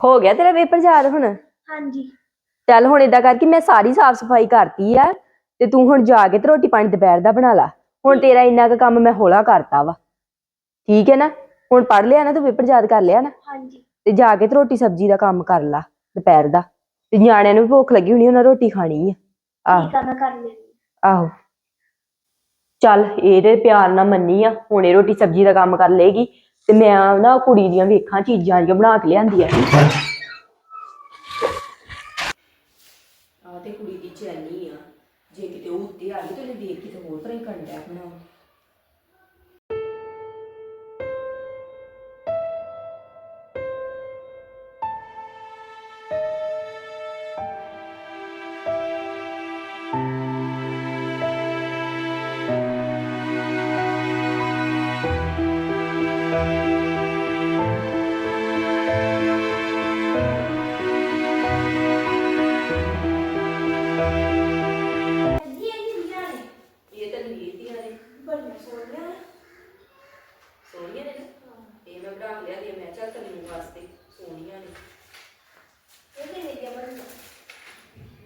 ਹੋ ਗਿਆ ਤੇਰਾ ਪੇਪਰ ਯਾਦ ਹੁਣ? ਹਾਂਜੀ। ਚੱਲ ਹੁਣ ਏਦਾਂ ਕਰ ਕਿ ਮੈਂ ਸਾਰੀ ਸਾਫ਼ ਸਫ਼ਾਈ ਕਰਤੀ ਆ ਤੇ ਤੂੰ ਹੁਣ ਜਾ ਕੇ ਤੇ ਰੋਟੀ ਪਾਣੀ ਦੁਪਹਿਰ ਦਾ ਬਣਾ ਲਾ। ਹੁਣ ਤੇਰਾ ਇੰਨਾ ਕੁ ਕੰਮ ਮੈਂ ਹੌਲਾ ਕਰਤਾ ਵਾ। ਠੀਕ ਹੈ ਨਾ? ਹੁਣ ਪੜ ਲਿਆ ਨਾ ਤੂੰ ਪੇਪਰ ਯਾਦ ਕਰ ਲਿਆ ਨਾ? ਹਾਂਜੀ। ਤੇ ਜਾ ਕੇ ਤੇ ਰੋਟੀ ਸਬਜ਼ੀ ਦਾ ਕੰਮ ਕਰ ਲਾ ਦੁਪਹਿਰ ਦਾ। ਤੇ ਨਿਆਣਿਆਂ ਨੂੰ ਵੀ ਭੁੱਖ ਲੱਗੀ ਹੋਣੀ ਉਹਨਾਂ ਰੋਟੀ ਖਾਣੀ ਆ। ਆਹੋ। ਠੀਕ ਆ ਮੈਂ ਕਰ ਲੈਂਦੀ ਆਹੋ। ਚੱਲ ਇਹਦੇ ਪਿਆਰ ਨਾਲ ਮੰਨੀ ਆ ਹੁਣੇ ਰੋਟੀ ਸਬਜ਼ੀ ਦਾ ਕੰਮ ਕਰ ਲੇਗੀ। ਤੇ ਮੈਂ ਨਾ ਕੁੜੀ ਦੀਆਂ ਵੇਖਾਂ, ਚੀਜ਼ਾਂ ਜਿਹੜੀਆਂ ਬਣਾ ਕੇ ਲਿਆਂਦੀਆਂ ਆ। ਤੇ ਕੁੜੀ ਦੀ ਚੈਨੀ ਆ। ਜੇ ਕਿਤੇ ਉਹ ਉੱਤੇ ਆ ਗਈ ਤੇ ਉਹਨੇ ਦੇਖ ਕੇ ਤੇ ਹੋਰ ਤਰ੍ਹਾਂ ਹੀ ਕੰਡਿਆ ਬਣਾ ਮੈਂ ਬਣਾ ਲਿਆ ਦੀ ਮੈਂ ਚੱਲ ਤੈਨੂੰ ਵਾਸਤੇ ਸੋਹਣੀਆਂ ਨੇ। ਇਹ ਕਿੰਨੇ ਦੀਆਂ ਬਣੀਆਂ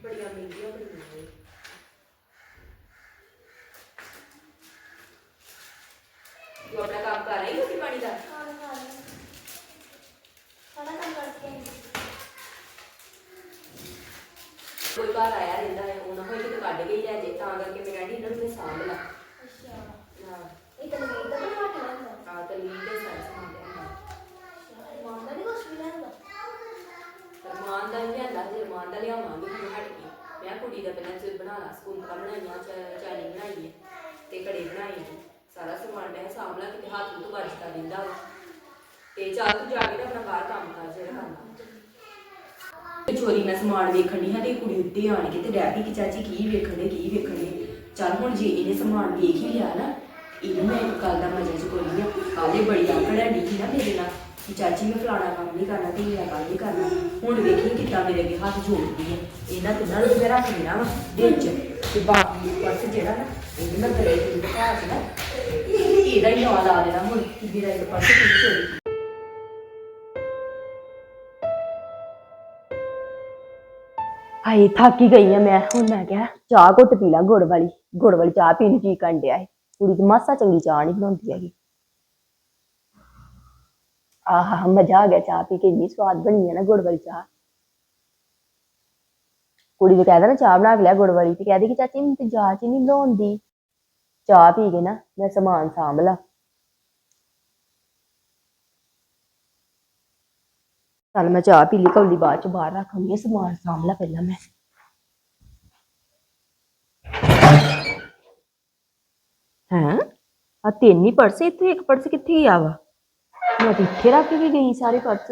ਬੜੀਆਂ ਮਹਿੰਗੀਆਂ ਬਣੀਆਂ ਨੇ ਤੂੰ ਕੰਮ ਕਰ ਰਹੀ ਰੋਟੀ ਪਾਣੀ ਦਾ? ਹਾਂ ਹਾਂ ਸਾਡਾ ਕੰਮ ਕਰਕੇ ਆਈ। ਕੋਈ ਬਾਹਰ ਆਇਆ ਰਹਿੰਦਾ ਹੈ ਉਹ ਨਾ ਹੋਏ ਕਿ ਕੱਢ ਹੀ ਲੈ ਜੇ ਤਾਂ ਕਰਕੇ ਮੈਂ ਕਹਿੰਦੀ ਇਹਨਾਂ ਨੂੰ ਮੈਂ ਸਾਂਭ ਲਾ। ਅੱਛਾ। ਹਾਂ। ਇਹ ਤਾਂ ਨਹੀਂ ਤਾਂ ਬਣਾ ਕੇ ਲੈਂਦਾ ਆ ਤਾਂ ਲੀਰ ਦੇ ਸਾਰਾ ਸਮਾਨ ਲਿਆਂਦਾ ਅੱਛਾ ਮਾਂ ਦਾ ਨਹੀਂ ਕੁਛ ਵੀ ਲੈਂਦਾ ਰਮਾਨ ਦਾ ਵੀ ਲਿਆਂਦਾ ਜੇ ਰਮਾਨ ਦਾ ਲਿਆਵਾਂਗੇ ਫਿਰ ਹਟ ਕੇ ਮੈਂ ਕੁੜੀ ਦਾ ਪਹਿਲਾਂ ਚ ਬਣਾ ਲਾ ਬਣਾਈਆਂ, ਚ- ਚਾਲੀ ਬਣਾਈ ਹੈ ਤੇ ਘੜੇ ਬਣਾਏ ਨੇ। ਸਾਰਾ ਸਮਾਨ ਡਿਆ ਸਾਂਭਲਾ ਕਿਤੇ ਹੱਥ ਨੂੰ ਵੱਜਦਾ ਰਹਿੰਦਾ ਵਾ। ਤੇ ਚੱਲ ਤੂੰ ਜਾ ਕੇ ਨਾ ਆਪਣਾ ਬਾਹਰ ਕੰਮ ਕਰ, ਜਿਹੜਾ ਕਰਨਾ। ਤੇ ਚੋਰੀ ਨਾਲ ਸਮਾਨ ਵੇਖਣ ਦੀ ਹਾਂ ਤੇ ਕੁੜੀ ਉੱਤੇ ਆਣ ਕੇ ਤੇ ਡੈ ਕਿ ਚਾਚੀ ਕੀ ਵੇਖਣ ਦੇ ਕੀ ਵੇਖਣ ਦੇ ਚੱਲ ਹੁਣ ਜੇ ਇਹਨੇ ਸਮਾਨ ਵੇਖ ਹੀ ਲਿਆ ਨਾ, ਇਹਨੂੰ ਮੈਂ ਇੱਕ ਗੱਲ ਦਾ ਮਜ਼ਾ ਚ ਕੋਈ ਨਹੀਂ ਕਾਲੇ ਬੜੀ ਆਕੜ ਨਹੀਂ ਨਾ ਮੇਰੇ ਨਾਲ। ਕਿ ਚਾਚੀ, ਮੈਂ ਫਲਾਣਾ ਕੰਮ ਨਹੀਂ ਕਰਨਾ ਤੇ ਮੇਰਾ ਕੰਮ ਨਹੀਂ ਕਰਨਾ। ਹੁਣ ਵੇਖੀ ਕਿੱਦਾਂ ਮੇਰੇ ਅੱਗੇ ਹੱਥ ਜੋੜਦੀ ਹੈ ਇਹਨਾਂ ਤਿੰਨਾਂ ਨੂੰ ਮੈਂ ਰੱਖ ਲੈਣਾ ਵਾ, ਵਿੱਚ। ਤੇ ਬਾਕੀ ਪਰਸ ਜਿਹੜਾ ਨਾ ਇਹਦੇ ਮੈਂ ਗਲੇ ਦੇ ਬਿਠਾ ਕੇ ਨਾ, ਇਹਦਾ ਹੀ ਨਾਂ ਲਾ ਦੇਣਾ ਹੁਣ, ਕਿ ਮੇਰਾ ਇੱਕ ਪਰਸ ਕਿਉਂ ਚੋਰੀ ਹਾਏ, ਥੱਕ ਹੀ ਗਈ ਆ ਮੈਂ। ਹੁਣ ਮੈਂ ਕਿਹਾ, ਚਾਹ ਘੁੱਟ ਪੀ ਲਾ ਗੁੜ ਵਾਲੀ। ਗੁੜ ਵਾਲੀ ਚਾਹ ਪੀਣ ਨੂੰ ਜੀ ਕੰਡਿਆ ਹੈ ਕੁੜੀ ਦੀ ਮਾਸਾ ਚੰਗੀ ਚਾਹ ਨਹੀਂ ਬਣਾਉਂਦੀ ਹੈਗੀ। ਆਹਾ, ਮਜ਼ਾ ਆ ਗਿਆ ਚਾਹ ਪੀ ਕੇ, ਇੰਨੀ ਸਵਾਦ ਬਣੀ ਹੈ ਨਾ ਗੁੜ ਵਾਲੀ ਚਾਹ। ਕੁੜੀ ਨੂੰ ਕਹਿੰਦਾ ਨਾ ਚਾਹ ਬਣਾ ਕੇ ਲਿਆ ਗੁੜ ਵਾਲੀ ਤੇ ਕਹਦੀ ਕਿ ਚਾਚੀ ਮੈਨੂੰ ਤੇ ਜਾਚ ਹੀ ਨਹੀਂ ਬਣਾਉਂਦੀ ਚਾਹ ਪੀ ਕੇ ਨਾ ਮੈਂ ਸਮਾਨ ਸਾਂਭ ਲਾ। ਚੱਲ ਮੈਂ ਚਾਹ ਪੀ ਲਈ ਕੌਲੀ ਬਾਅਦ ਚ ਬਾਹਰ ਰੱਖਾਂਗੀ, ਸਮਾਨ ਸਾਂਭ ਲਾ ਪਹਿਲਾਂ ਮੈਂ। ਹਾਂ? ਆ ਤਿੰਨ ਹੀ ਪਰਸ, ਇੱਥੇ ਇੱਕ ਪਰਸ ਕਿੱਥੇ ਗਿਆ ਵਾ? ਮੈਂ ਤਾਂ ਇੱਥੇ ਰੱਖ ਕੇ ਗਈ ਸਾਰੇ ਪਰਸ।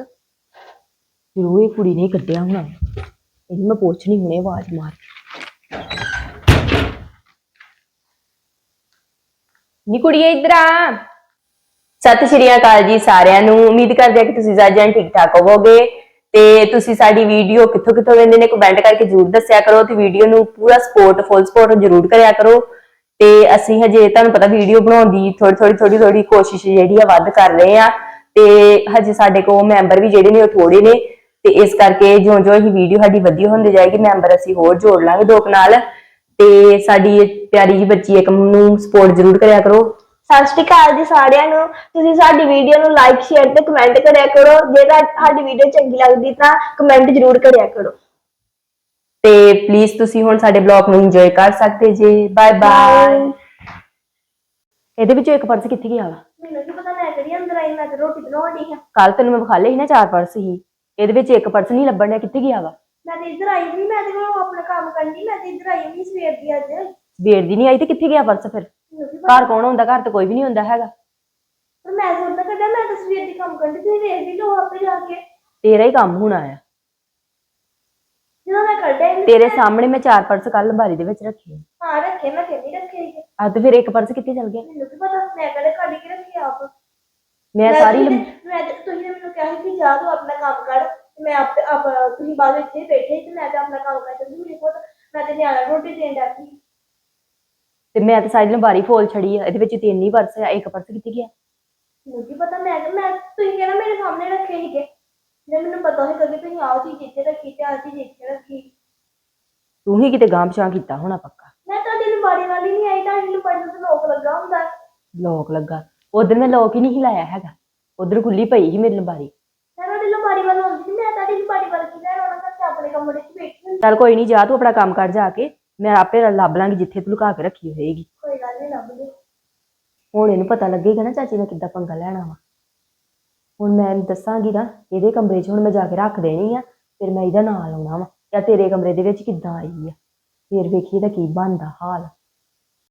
ਜ਼ਰੂਰ ਇਹ ਕੁੜੀ ਨੇ ਹੀ ਕੱਢਿਆ ਹੋਣਾ। ਇਹਨੂੰ ਮੈਂ ਪੁੱਛਣੀ ਹੁਣੇ ਆਵਾਜ਼ ਮਾਰ ਨੀ ਕੁੜੀਏ, ਇੱਧਰ ਆ। ਸਤਿ ਸ਼੍ਰੀ ਅਕਾਲ ਜੀ ਸਾਰਿਆਂ ਨੂੰ। ਉਮੀਦ ਕਰਦੇ ਹਾਂ ਕਿ ਤੁਸੀਂ ਸਾਰੇ ਠੀਕ ਠਾਕ ਹੋਵੋਗੇ ਤੇ ਤੁਸੀਂ ਸਾਡੀ ਵੀਡੀਓ ਕਿੱਥੋਂ ਕਿੱਥੋਂ ਵੇਖਦੇ ਨੇ ਕਮੈਂਟ ਕਰਕੇ ਜਰੂਰ ਦੱਸਿਆ ਕਰੋ ਤੇ ਵੀਡੀਓ ਨੂੰ ਪੂਰਾ ਸਪੋਰਟ ਫੁੱਲ ਸਪੋਰਟ ਜਰੂਰ ਕਰਿਆ ਕਰੋ। ਤੇ ਅਸੀਂ ਹਜੇ ਤੁਹਾਨੂੰ ਪਤਾ ਵੀਡੀਓ ਬਣਾਉਣ ਦੀ ਥੋੜੀ ਥੋੜੀ ਥੋੜੀ ਥੋੜੀ ਕੋਸ਼ਿਸ਼ ਜਿਹੜੀ ਆ ਵੱਧ ਕਰ ਰਹੇ ਆ। ਤੇ ਹਜੇ ਸਾਡੇ ਕੋਲ ਮੈਂਬਰ ਵੀ ਜਿਹੜੇ ਨੇ ਉਹ ਥੋੜੇ ਨੇ। ਤੇ ਇਸ ਕਰਕੇ ਜਿਉਂ ਜਿਉਂ ਇਹ ਵੀਡੀਓ ਸਾਡੀ ਵਧੀਆ ਹੁੰਦੀ ਜਾਏਗੀ ਮੈਂਬਰ ਅਸੀਂ ਹੋਰ ਜੋੜ ਲਾਂਗੇ ਦੋ ਕੁ ਨਾਲ। ਤੇ ਸਾਡੀ ਇਹ ਪਿਆਰੀ ਜੀ ਬੱਚੀ ਇੱਕ ਨੂੰ ਸਪੋਰਟ ਜਰੂਰ ਕਰਿਆ ਕਰੋ। ਸਤਿ ਸ਼੍ਰੀ ਅਕਾਲ ਜੀ ਸਾਰਿਆਂ ਨੂੰ। ਤੁਸੀਂ ਸਾਡੀ ਵੀਡੀਓ ਨੂੰ ਲਾਈਕ ਸ਼ੇਅਰ ਤੇ ਕਮੈਂਟ ਕਰਿਆ ਕਰੋ। ਜੇ ਤਾਂ ਸਾਡੀ ਵੀਡੀਓ ਚੰਗੀ ਲੱਗਦੀ ਤਾਂ ਕਮੈਂਟ ਜ਼ਰੂਰ ਕਰਿਆ ਕਰੋ। ਤੇ ਪਲੀਜ਼ ਤੁਸੀਂ ਹੁਣ ਸਾਡੇ ਬਲੌਗ ਨੂੰ ਇੰਜੋਏ ਕਰ ਸਕਦੇ ਜੀ। ਬਾਏ ਬਾਏ ਇਹਦੇ ਵਿੱਚੋਂ ਇੱਕ ਪਰਸ ਕਿੱਥੇ ਗਿਆ ਵਾ? ਮੈਨੂੰ ਕੀ ਪਤਾ ਮੈਂ ਕਿਹੜੀ ਅੰਦਰ ਆਈ ਮੈਂ ਤੇ ਰੋਟੀ ਬਣਾਉਣੀ ਆ। ਕੱਲ ਤੈਨੂੰ ਮੈਂ ਵਿਖਾ ਲਏ ਸੀ ਨਾ ਚਾਰ ਪਰਸ ਹੀ। ਇਹਦੇ ਵਿੱਚ ਇੱਕ ਪਰਸ ਨਹੀਂ ਲੱਭਣ ਡਿਆ ਕਿੱਥੇ ਗਿਆ ਵਾ? ਮੈਂ ਤੇ ਇੱਧਰ ਆਈ ਨਹੀਂ ਮੈਂ ਤੇ ਹੁਣ ਆਪਣਾ ਕੰਮ ਕਰਨੀ ਮੈਂ ਤੇ ਇੱਧਰ ਆਈ ਨਹੀਂ ਸਵੇਰ ਦੀ ਅੱਜ। ਮੈਨੂੰ ਸਵੇਰ ਦੀ ਨਹੀਂ ਆਈ ਤੇ ਕਿੱਥੇ ਗਿਆ ਪਰਸ ਫਿਰ? ਕੀ ਪਤਾ। ਘਰ ਕੌਣ ਹੁੰਦਾ? ਘਰ ਤੇ ਕੋਈ ਵੀ ਨਹੀਂ ਹੁੰਦਾ ਹੈਗਾ। ਪਰ ਮੈਂ ਸੋਚਦਾ ਕੱਢਿਆ ਮੈਂ ਤਾਂ ਸਵੇਰ ਦੀ ਕੰਮ ਕਰਨੀ ਤੁਸੀਂ ਵੇਖ ਵੀ ਲਓ ਆਪੇ ਜਾ ਕੇ। ਤੇਰਾ ਹੀ ਕੰਮ ਹੋਣਾ ਆ। ਜਦੋਂ ਮੈਂ ਕੱਢਿਆ ਹੀ ਨੀ, ਤੇਰੇ ਸਾਹਮਣੇ ਮੈਂ ਚਾਰ ਪਰਸ ਕੱਲ ਬਾਰੀ ਦੇ ਵਿੱਚ ਰੱਖੇ ਹਾਂ ਰੱਖੇ ਮੈਂ ਕਹਿੰਦੀ ਰੱਖੇ ਸੀਗੇ। ਆ ਤੇ ਫਿਰ ਇੱਕ ਪਰਸ ਕਿੱਥੇ ਚਲ ਗਿਆ? ਮੈਨੂੰ ਕੀ ਪਤਾ ਮੈਂ ਕਦੇ ਕੱਢ ਕੇ ਰੱਖੇ ਆਪ। ਮੈਂ ਸਾਰੀ ਤੁਸੀਂ ਮੈਂ ਤੇ- ਤੁਸੀਂ ਨੇ ਮੈਨੂੰ ਕਿਹਾ ਸੀ ਕਿ ਜਾ ਤੂੰ ਆਪਣਾ ਕੰਮ ਕਰ ਤੇ ਮੈਂ ਆਪ ਆਪ ਤੁਸੀਂ ਬਾਅਦ ਵਿੱਚ ਇੱਥੇ ਬੈਠੇ ਸੀ ਤੇ ਮੈਂ ਤੇ ਆਪਣਾ ਕੰਮ ਕਰ ਚੱਲੀ। ਮੇਰੇ ਕੋਲ ਮੈਂ ਤੇ ਨਿਆਣਾ ਰੋਟੀ ਦੇਣ ਡਾਕੀ ਤੇ ਮੈਂ ਤਾਂ ਸਾਰੀ ਲੰਬਾਰੀ ਫੋਲ ਛੜੀ ਆ ਇਹਦੇ ਵਿੱਚ ਤਿੰਨ ਹੀ ਪਰਸ ਆ ਇੱਕ ਪਰਸ ਕਿੱਥੇ ਗਿਆ? ਮੈਨੂੰ ਕੀ ਪਤਾ ਮੈਂ ਮੈਂ ਤੁਸੀਂ ਕਹਿੰਦਾ ਮੇਰੇ ਸਾਹਮਣੇ ਰੱਖੇ ਸੀਗੇ? ਜੇ ਮੈਨੂੰ ਪਤਾ ਸੀ ਕਦੇ ਤੁਸੀਂ ਆਹ ਚੀਜ਼ ਇੱਥੇ ਰੱਖੀ ਤੇ ਆਹ ਚੀਜ਼ ਇੱਥੇ ਰੱਖੀ। ਤੂੰ ਹੀ ਕਿਤੇ ਗਾਂਹ ਪਛਾਂ ਕੀਤਾ ਹੋਣਾ ਪੱਕਾ। ਮੈਂ ਤੁਹਾਡੀ ਲੰਬਾੜੀ ਨਾਲ ਹੀ ਨਹੀਂ ਆਈ ਤੁਹਾਡੀ ਲੰਬਾੜੀ ਨੂੰ ਤਾਂ ਲੋਕ ਲੱਗਾ ਹੁੰਦਾ। ਲੋਕ ਲੱਗਾ। ਉਧਰ ਮੈਂ ਲੋਕ ਹੀ ਨਹੀਂ ਹਿਲਾਇਆ ਹੈਗਾ। ਉਧਰ ਖੁੱਲੀ ਪਈ ਸੀ ਮੇਰੀ ਲੰਬਾਰੀ। ਮੈਂ ਤੁਹਾਡੀ ਲੰਬਾੜੀ ਵੱਲ ਆਉਂਦੀ ਸੀ ਮੈਂ ਤੁਹਾਡੀ ਲੰਬਾੜੀ ਵੱਲ ਕਿਹਦਾ ਆਉਣਾ ਮੈਂ ਆਪਣੇ ਕਮਰੇ 'ਚ ਬੈਠੀ ਹੁੰਦੀ। ਚੱਲ ਕੋਈ ਨਹੀਂ ਜਾ ਤੂੰ ਆਪਣਾ ਕੰਮ ਕਰ ਜਾ ਕੇ। ਮੈਂ ਆਪੇ ਲੱਭ ਲਾਂਗੀ ਜਿੱਥੇ ਤੂੰ ਲੁਕਾ ਕੇ ਰੱਖੀ ਹੋਏਗੀ। ਕੋਈ ਗੱਲ ਨਹੀਂ ਲੱਭ ਲਿਓ ਹੁਣ ਇਹਨੂੰ ਪਤਾ ਲੱਗੇਗਾ ਨਾ ਚਾਚੀ ਨੇ ਕਿੱਦਾਂ ਪੰਗਾ ਲੈਣਾ ਵਾ ਹੁਣ ਮੈਂ ਇਹਨੂੰ ਦੱਸਾਂਗੀ ਨਾ, ਇਹਦੇ ਕਮਰੇ 'ਚ ਹੁਣ ਮੈਂ ਜਾ ਕੇ ਰੱਖ ਦੇਣੀ ਆ, ਫਿਰ ਮੈਂ ਇਹਦਾ ਨਾਂ ਲਾਉਣਾ ਵਾ, ਜਾਂ ਤੇਰੇ ਕਮਰੇ ਦੇ ਵਿੱਚ ਕਿੱਦਾਂ ਆਈ ਆ? ਫਿਰ ਵੇਖੀ ਇਹਦਾ ਕੀ ਬਣਦਾ ਹਾਲ।